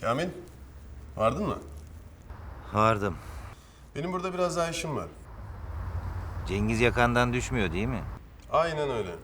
Kamil, vardın mı? Vardım. Benim burada biraz daha işim var. Cengiz yakandan düşmüyor değil mi? Aynen öyle.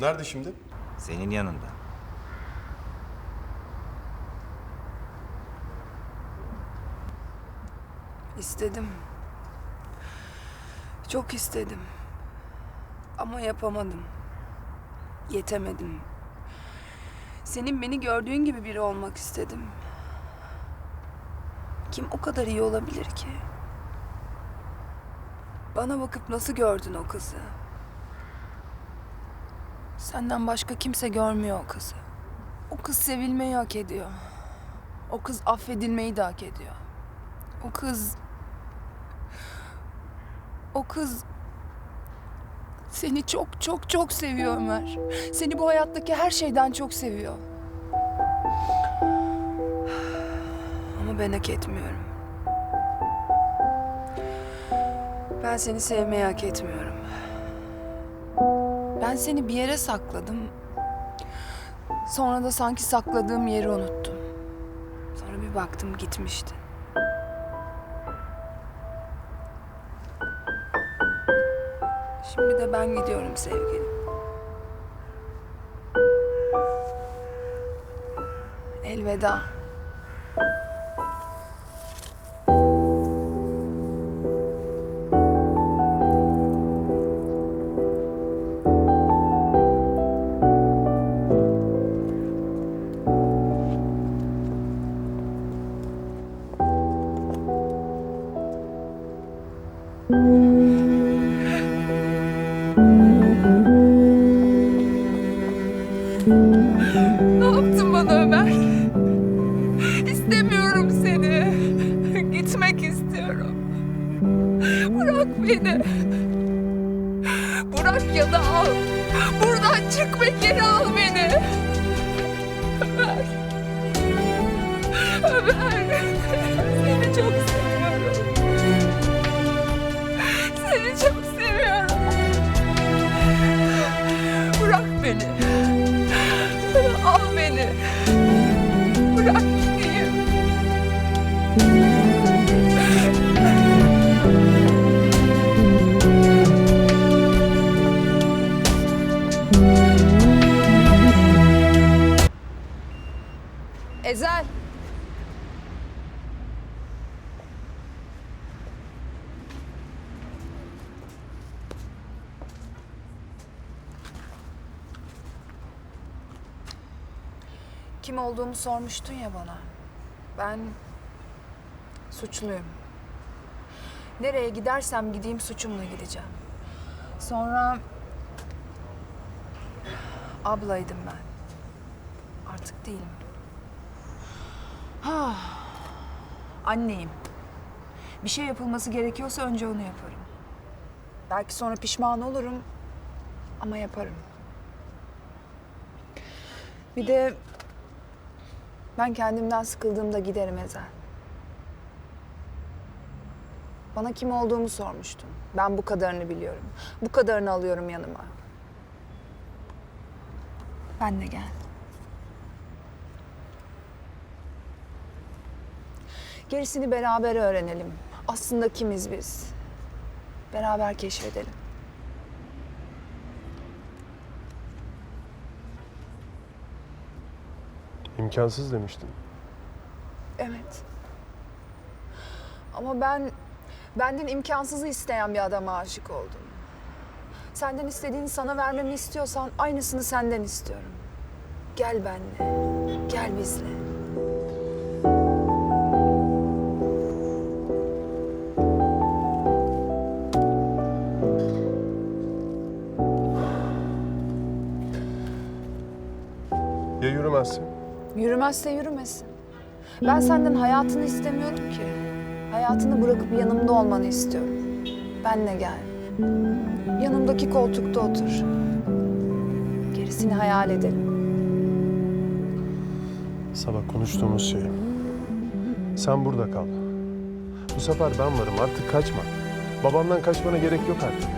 Nerede şimdi? Senin yanında. İstedim. Çok istedim. Ama yapamadım. Yetemedim. Senin beni gördüğün gibi biri olmak istedim. Kim o kadar iyi olabilir ki? Bana bakıp nasıl gördün o kızı? Senden başka kimse görmüyor o kızı. O kız sevilmeyi hak ediyor. O kız affedilmeyi de hak ediyor. O kız... O kız... Seni çok çok çok seviyor Ömer. Seni bu hayattaki her şeyden çok seviyor. Ben hak etmiyorum. Ben seni sevmeyi hak etmiyorum. Ben seni bir yere sakladım. Sonra da sanki sakladığım yeri unuttum. Sonra bir baktım gitmişti. Şimdi de ben gidiyorum sevgilim. Elveda. Beni. Bırak ya da al. Buradan çık ve geri al beni. Ömer. Ömer. Seni çok seviyorum. Seni çok seviyorum. Bırak beni. Al beni. Bırak Kim olduğumu sormuştun ya bana. Ben suçluyum. Nereye gidersem gideyim suçumla gideceğim. Sonra ablaydım ben. Artık değilim. Ha. Anneyim. Bir şey yapılması gerekiyorsa önce onu yaparım. Belki sonra pişman olurum ama yaparım. Bir de ben kendimden sıkıldığımda giderim Ezel. Bana kim olduğumu sormuştun. Ben bu kadarını biliyorum. Bu kadarını alıyorum yanıma. Ben de gel. Gerisini beraber öğrenelim. Aslında kimiz biz? Beraber keşfedelim. İmkansız demiştin. Evet. Ama ben benden imkansızı isteyen bir adama aşık oldum. Senden istediğini sana vermemi istiyorsan aynısını senden istiyorum. Gel benimle. Gel bizle. Yürümezse yürümesin. Ben senden hayatını istemiyorum ki. Hayatını bırakıp yanımda olmanı istiyorum. Benle gel. Yanımdaki koltukta otur. Gerisini hayal edelim. Sabah konuştuğumuz şey. Sen burada kal. Bu sefer ben varım artık kaçma. Babamdan kaçmana gerek yok artık.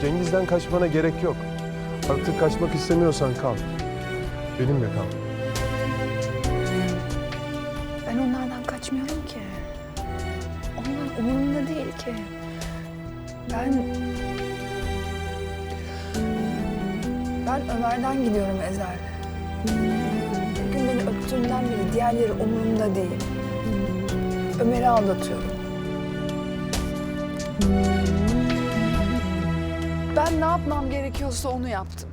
Cengiz'den kaçmana gerek yok. Artık kaçmak istemiyorsan kal. Benimle kal. senden kaçmıyorum ki. Onlar umurumda değil ki. Ben... Ben Ömer'den gidiyorum Ezel. O gün beni öptüğünden beri diğerleri umurumda değil. Ömer'i aldatıyorum. Ben ne yapmam gerekiyorsa onu yaptım.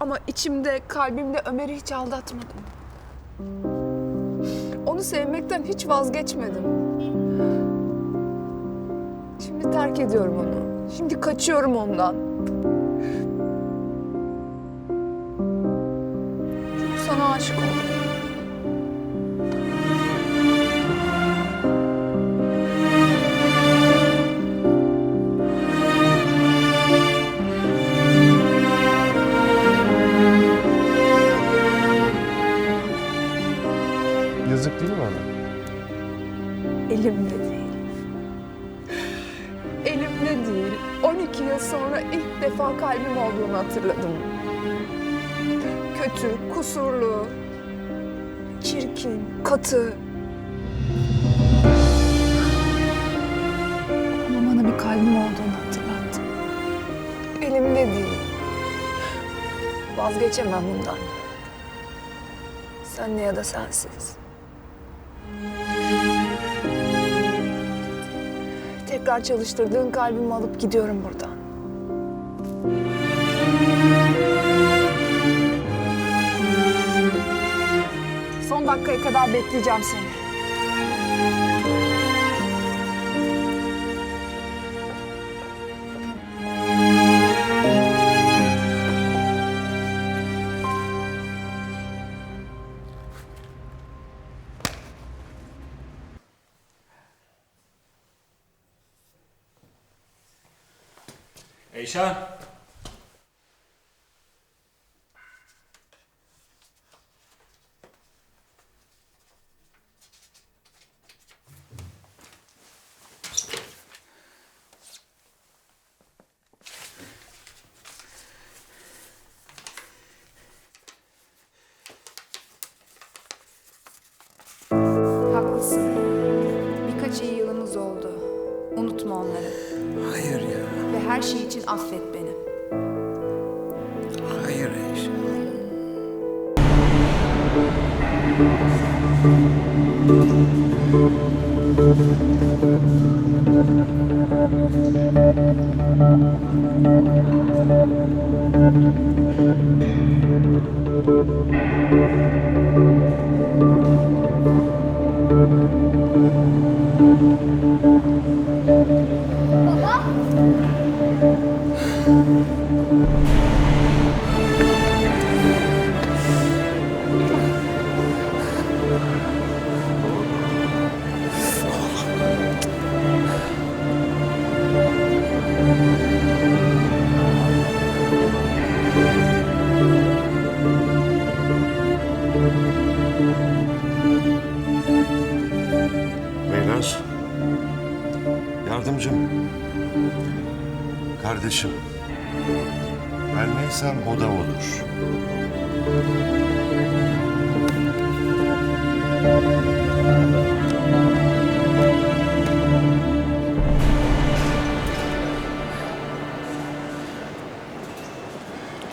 Ama içimde, kalbimde Ömer'i hiç aldatmadım. Onu sevmekten hiç vazgeçmedim. Şimdi terk ediyorum onu. Şimdi kaçıyorum ondan. Çünkü sana aşık oldum. Katı. Ama bana bir kalbim olduğunu hatırlattı. Elimde değil. Vazgeçemem bundan. Senle ya da sensiz. Tekrar çalıştırdığın kalbimi alıp gidiyorum buradan. Dakikaya kadar bekleyeceğim seni. Eyşan. Unutma onları. Hayır ya. Ve her şey için affet beni. Hayır Eyşan. Neysem o da odur.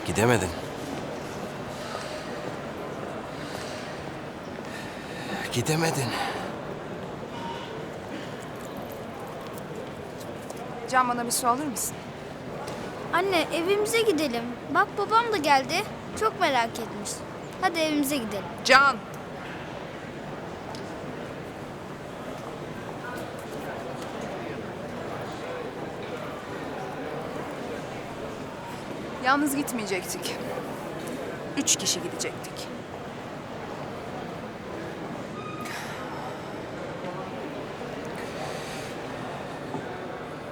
Gidemedin. Gidemedin. Can bana bir su alır mısın? Anne evimize gidelim. Bak babam da geldi. Çok merak etmiş. Hadi evimize gidelim. Can! Yalnız gitmeyecektik. Üç kişi gidecektik.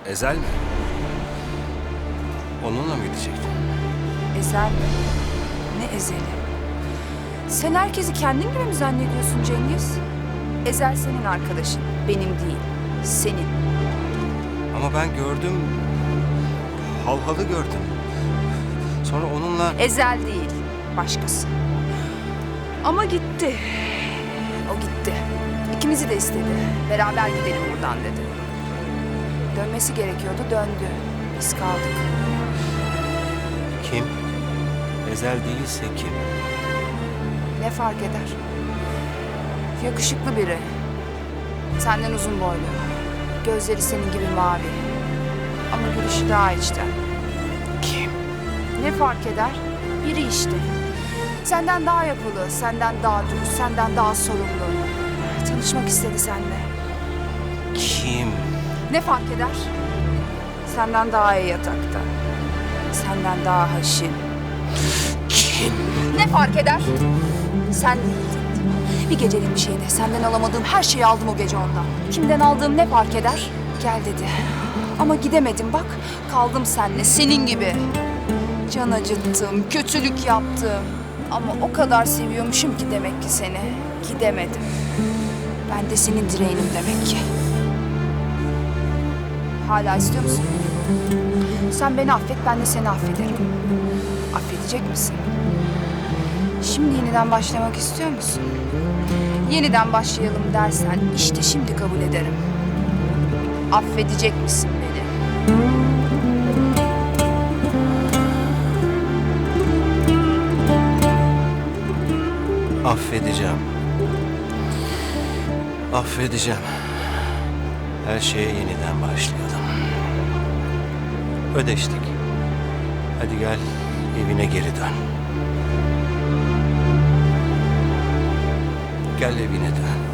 Ezel mi? Onunla mı gidecektin? Ezel mi? Ne ezeli? Sen herkesi kendin gibi mi zannediyorsun Cengiz? Ezel senin arkadaşın, benim değil. Senin. Ama ben gördüm. Halhalı gördüm. Sonra onunla... Ezel değil, başkası. Ama gitti. O gitti. İkimiz İkimizi de istedi. Beraber gidelim buradan dedi. Dönmesi gerekiyordu, döndü. Biz kaldık. Kim? Ezel değilse kim? Ne fark eder? Yakışıklı biri. Senden uzun boylu. Gözleri senin gibi mavi. Ama gülüşü daha içten. Kim? Ne fark eder? Biri işte. Senden daha yapılı, senden daha dürüst, senden daha sorumlu. Tanışmak istedi seninle. Kim? Ne fark eder? Senden daha iyi yatakta. Senden daha haşin. Kim? Ne fark eder? Sen. Bir gecelik bir şeydi. Senden alamadığım her şeyi aldım o gece ondan. Kimden aldığım ne fark eder? Gel dedi. Ama gidemedim bak. Kaldım seninle senin gibi. Can acıttım, kötülük yaptım. Ama o kadar seviyormuşum ki demek ki seni. Gidemedim. Ben de senin direğinim demek ki. Hala istiyor musun? Sen beni affet, ben de seni affederim. Affedecek misin? Şimdi yeniden başlamak istiyor musun? Yeniden başlayalım dersen işte şimdi kabul ederim. Affedecek misin beni? Affedeceğim. Affedeceğim. Her şeye yeniden başlayalım. Ödeştik. Hadi gel evine geri dön. Gel evine dön.